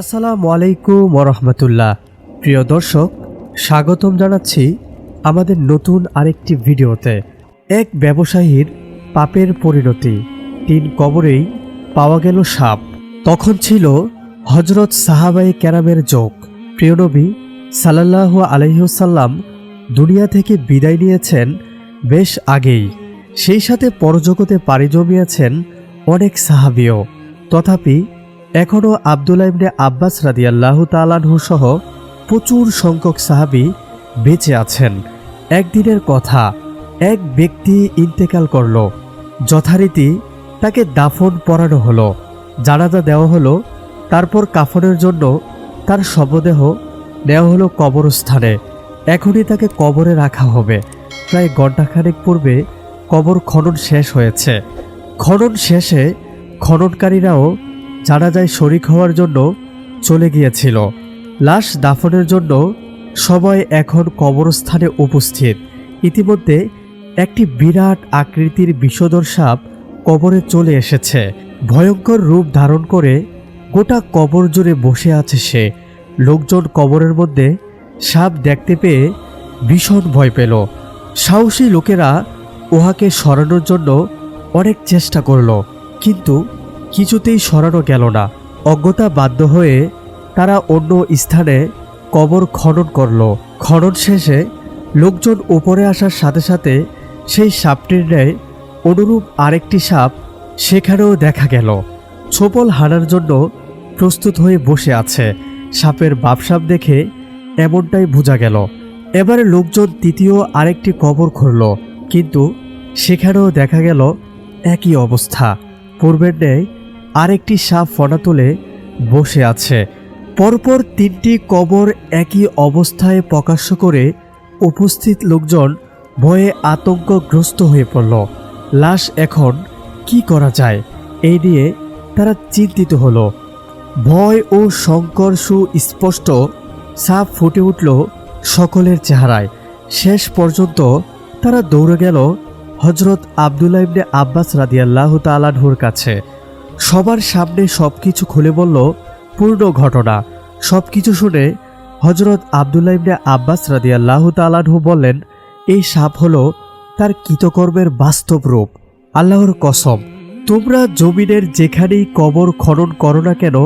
আসসালামু আলাইকুম ওরহমতুল্লাহ। প্রিয় দর্শক, স্বাগতম জানাচ্ছি আমাদের নতুন আরেকটি ভিডিওতে। এক ব্যবসায়ীর পাপের পরিণতি, তিন কবরেই পাওয়া গেল সাপ। তখন ছিল হজরত সাহাবাই ক্যারামের যোগ। প্রিয়নবী সাল্লাহ আলহিহসাল্লাম দুনিয়া থেকে বিদায় নিয়েছেন বেশ আগেই। সেই সাথে পরজগতে পাড়ি জমিয়েছেন অনেক সাহাবিও। তথাপি এখনও আবদুল্লাহ ইবনে আব্বাস রাদিয়াল্লাহু তালানহু সহ প্রচুর সংখ্যক সাহাবি বেঁচে আছেন। একদিনের কথা, এক ব্যক্তি ইন্তেকাল করল। যথারীতি তাকে দাফন পরানো হলো, জানাজা দেওয়া হলো, তারপর কাফনের জন্য তার শবদেহ নেওয়া হলো কবরস্থানে। এখনই তাকে কবরে রাখা হবে। প্রায় ঘণ্টাখানেক পূর্বে কবর খনন শেষ হয়েছে। খনন শেষে খননকারীরাও জানা যায় শরিক হওয়ার জন্য চলে গিয়েছিল। লাশ দাফনের জন্য সবাই এখন কবরস্থানে উপস্থিত। ইতিমধ্যে একটি বিরাট আকৃতির বিষধর সাপ কবরে চলে এসেছে। ভয়ঙ্কর রূপ ধারণ করে গোটা কবর জুড়ে বসে আছে সে। লোকজন কবরের মধ্যে সাপ দেখতে পেয়ে ভীষণ ভয় পেল। সাহসী লোকেরা উহাকে সরানোর জন্য অনেক চেষ্টা করল, কিন্তু কিছুতেই সরানো গেল না। অজ্ঞতা বাধ্য হয়ে তারা অন্য স্থানে কবর খনন করল। খনন শেষে লোকজন ওপরে আসার সাথে সাথে সেই সাপটির ন্যায় অনুরূপ আরেকটি সাপ সেখানেও দেখা গেল। ছোপল হানার জন্য প্রস্তুত হয়ে বসে আছে। সাপের বাপসাপ দেখে এমনটাই বোঝা গেল। এবারে লোকজন তৃতীয় আরেকটি কবর খুঁড়ল কিন্তু সেখানেও দেখা গেল একই অবস্থা। পূর্বের ন্যায় আরেকটি সাপ ফনা তুলে বসে আছে। পরপর তিনটি কবর একই অবস্থায় প্রকাশ্য করে উপস্থিত লোকজন ভয়ে আতঙ্কগ্রস্ত হয়ে পড়ল। লাশ এখন কি করা যায়? এই নিয়ে তারা চিন্তিত হলো। ভয় ও শঙ্কর সুস্পষ্ট সাপ ফুটে উঠল সকলের চেহারায়। শেষ পর্যন্ত তারা দৌড়ে গেল হজরত আবদুল্লাহ ইবনে আব্বাস রাদিয়াল্লাহ তালানহুর কাছে। সবার সামনে সব কিছু খুলে বলল, পূর্ণ ঘটনা। সব কিছু শুনে হজরত আবদুল্লাহ ইবনে আব্বাস রাদিয়াল্লাহ তালানহু বললেন, এই সাপ হলো তার কৃতকর্মের বাস্তব রূপ, আল্লাহর কসম। তোমরা জমিনের যেখানেই কবর খনন করো না কেন,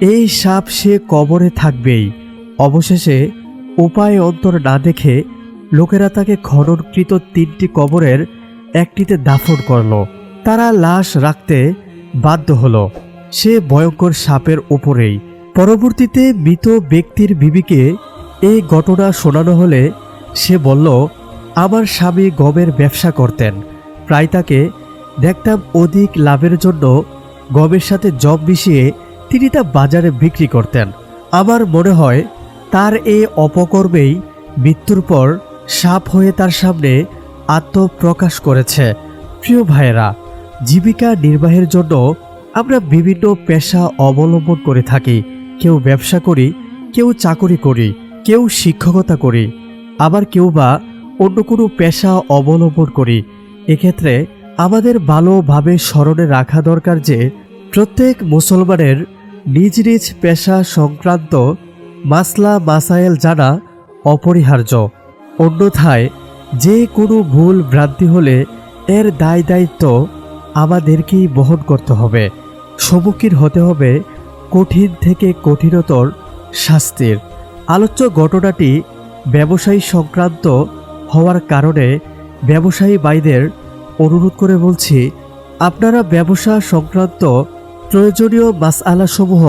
এই সাপ সে কবরে থাকবেই। অবশেষে উপায় অন্তর না দেখে লোকেরা তাকে খননকৃত তিনটি কবরের একটিতে দাফন করল। তারা লাশ রাখতে বাধ্য হলো। সে ভয়ঙ্কর সাপের ওপরেই পরবর্তীতে মৃত ব্যক্তির বিবিকে এই ঘটনা শোনানো হলে সে বলল, আমার স্বামী গমের ব্যবসা করতেন। প্রায় তাকে দেখতাম অধিক লাভের জন্য গমের সাথে জব মিশিয়ে তিনি তা বাজারে বিক্রি করতেন। আমার মনে হয় তার এই অপকর্মেই মৃত্যুর পর সাপ হয়ে তার সামনে আত্মপ্রকাশ করেছে। প্রিয় ভাইয়েরা জীবিকা নির্বাহের জন্য আমরা বিভিন্ন পেশা অবলম্বন করে থাকি। কেউ ব্যবসা করি, কেউ চাকরি করি, কেউ শিক্ষকতা করি। আবার কেউ বা অন্য কোনো পেশা অবলম্বন করি। এক্ষেত্রে আমাদের ভালোভাবে স্মরণে রাখা দরকার যে প্রত্যেক মুসলমানের নিজ নিজ পেশা সংক্রান্ত মাসলা মাসাইল জানা অপরিহার্য। অন্যথায় যে কোনো ভুল ভ্রান্তি হলে এর দায় দায়িত্ব আমাদেরকেই বহন করতে হবে। সম্মুখীন হতে হবে কঠিন থেকে কঠিনতর শাস্তির। আলোচ্য ঘটনাটি ব্যবসায়ী সংক্রান্ত হওয়ার কারণে ব্যবসায়ী ভাইদের অনুরোধ করে বলছি, আপনারা ব্যবসা সংক্রান্ত প্রয়োজনীয় মাসআলাসমূহ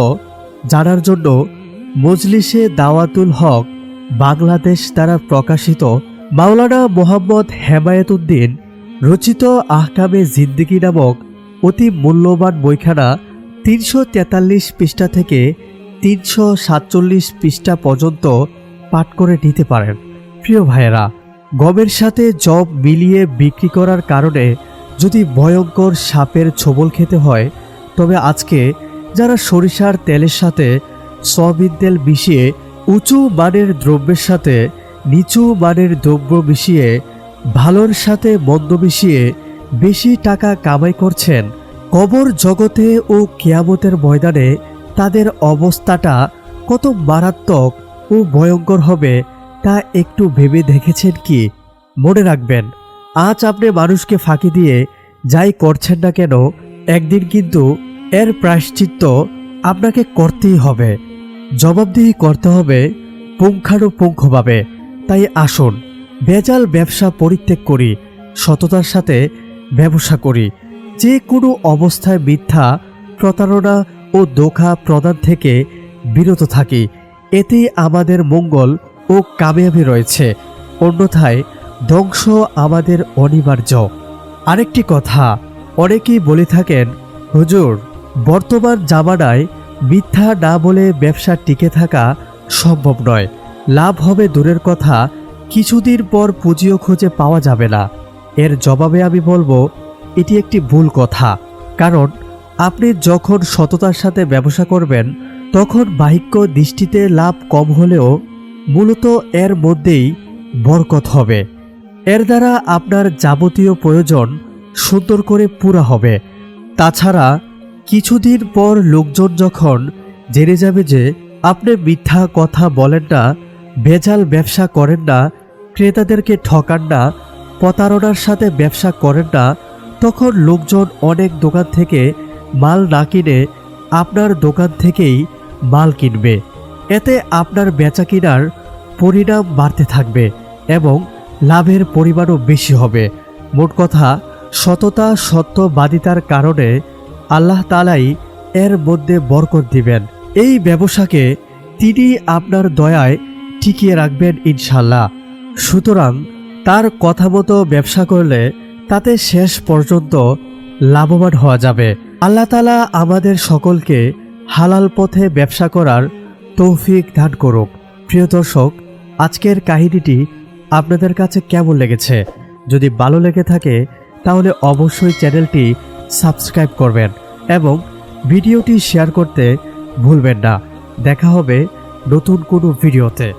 জানার জন্য মজলিসে দাওয়াতুল হক বাংলাদেশ দ্বারা প্রকাশিত মাওলানা মোহাম্মদ হেমায়েতুদ্দিন রচিত আহকামে জিন্দিগি নামক অতি মূল্যবান বইখানা তিনশো তেতাল্লিশ পৃষ্ঠা থেকে তিনশো সাতচল্লিশ পৃষ্ঠা পর্যন্ত পাঠ করে নিতে পারেন। প্রিয় ভাইয়েরা, গমের সাথে জব মিলিয়ে বিক্রি করার কারণে যদি ভয়ঙ্কর সাপের ছোবল খেতে হয়, তবে আজকে যারা সরিষার তেলের সাথে সয়াবিন তেল মিশিয়ে উঁচু মানের দ্রব্যের সাথে নিচু মানের দ্রব্য মিশিয়ে ভালোর সাথে মন্দ মিশিয়ে বেশি টাকা কামাই করছেন কবর জগতে ও কেয়ামতের ময়দানে তাদের অবস্থাটা কত মারাত্মক ও ভয়ঙ্কর হবে তা একটু ভেবে দেখেছেন কি? মনে রাখবেন, আজ আপনি মানুষকে ফাঁকি দিয়ে যাই করছেন না কেন, একদিন কিন্তু এর প্রায়শ্চিত্ত আপনাকে করতেই হবে। জবাবদিহি করতে হবে, পুঙ্খানুপুঙ্খভাবে। তাই আসুন ভেজাল ব্যবসা পরিত্যাগ করি, সততার সাথে ব্যবসা করি। যে কোনো অবস্থায় মিথ্যা, প্রতারণা ও দোখা প্রদান থেকে বিরত থাকি। এতে আমাদের মঙ্গল ও কামিয়াবি রয়েছে। অন্যথায় ধ্বংস আমাদের অনিবার্য। আরেকটি কথা, অনেকেই বলে থাকেন, হুজুর, বর্তমান জামানায় মিথ্যা না বলে ব্যবসা টিকে থাকা সম্ভব নয়। লাভ হবে দূরের কথা কিছুদিন পর পুঁজিও খুঁজে পাওয়া যাবে না। এর জবাবে আমি বলব, এটি একটি ভুল কথা। কারণ, আপনি যখন সততার সাথে ব্যবসা করবেন, তখন বাহিক্য দৃষ্টিতে লাভ কম হলেও মূলত এর মধ্যেই বরকত হবে। এর দ্বারা আপনার যাবতীয় প্রয়োজন সুন্দর করে পুরা হবে। তাছাড়া, কিছুদিন পর লোকজন যখন জেনে যাবে যে আপনি মিথ্যা কথা বলেন না, ভেজাল ব্যবসা করেন না ক্রেতাদেরকে ঠকান না, প্রতারণার সাথে ব্যবসা করেন না, তখন লোকজন অনেক দোকান থেকে মাল না কিনে আপনার দোকান থেকেই মাল কিনবে। এতে আপনার বেচা কিনার পরিণাম বাড়তে থাকবে এবং লাভের পরিমাণও বেশি হবে। মোট কথা, সততা, সত্যবাদিতার কারণে আল্লাহ তালাই এর মধ্যে বরকত দিবেন। এই ব্যবসাকে তিনি আপনার দয়ায় টিকিয়ে রাখবেন ইনশাল্লাহ সুতরাং তার কথা মতো ব্যবসা করলে তাতে শেষ পর্যন্ত লাভবান হওয়া যাবে। আল্লাহ তালা আমাদের সকলকে হালাল পথে ব্যবসা করার তৌফিক দান করুক। প্রিয় দর্শক, আজকের কাহিনীটি আপনাদের কাছে কেমন লেগেছে? যদি ভালো লেগে থাকে, তাহলে অবশ্যই চ্যানেলটি সাবস্ক্রাইব করবেন এবং ভিডিওটি শেয়ার করতে ভুলবেন না। দেখা হবে নতুন কোনো ভিডিওতে।